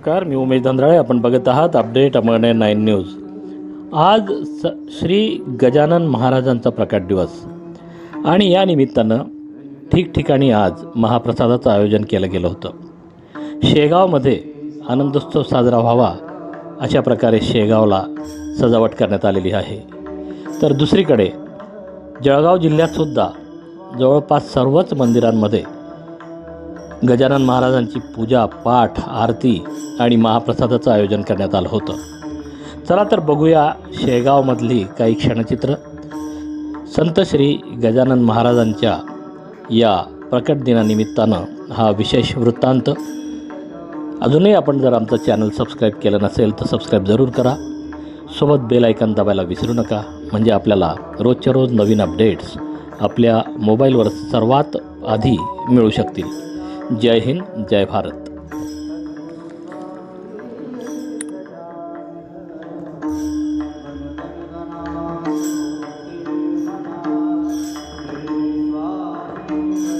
नमस्कार मी उमेश धंद्राळे आपण बघत आहात अपडेट अमळनेर नाईन न्यूज. आज स श्री गजानन महाराजांचा प्रकाश दिवस. आणि या निमित्तानं ठिकठिकाणी आज महाप्रसादाचं आयोजन केलं गेलं होतं. शेगावमध्ये आनंदोत्सव साजरा व्हावा अशा प्रकारे शेगावला सजावट करण्यात आलेली आहे. तर दुसरीकडे जळगाव जिल्ह्यातसुद्धा जवळपास सर्वच मंदिरांमध्ये गजानन महाराजांची पूजा पाठ आरती आणि महाप्रसादाचं आयोजन करण्यात आलं होतं. चला तर बघूया शेगावमधली काही क्षणचित्र. संत श्री गजानन महाराजांच्या या प्रकट दिनानिमित्तानं हा विशेष वृत्तांत. अजूनही आपण जर आमचं चॅनल सबस्क्राईब केलं नसेल तर सबस्क्राईब जरूर करा. सोबत बेल आयकन दाबायला विसरू नका. म्हणजे आपल्याला रोजच्या रोज नवीन अपडेट्स आपल्या मोबाईलवर सर्वात आधी मिळू शकतील. जय हिंद जय भारत। गण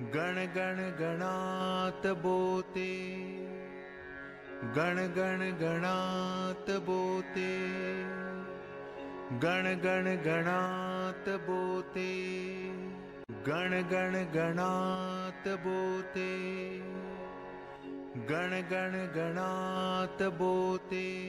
गण गण गणात बोते। गण गण गणात बोते। गण गण गणात बोते। गण गण गणात बोते। गण गण गणात बोते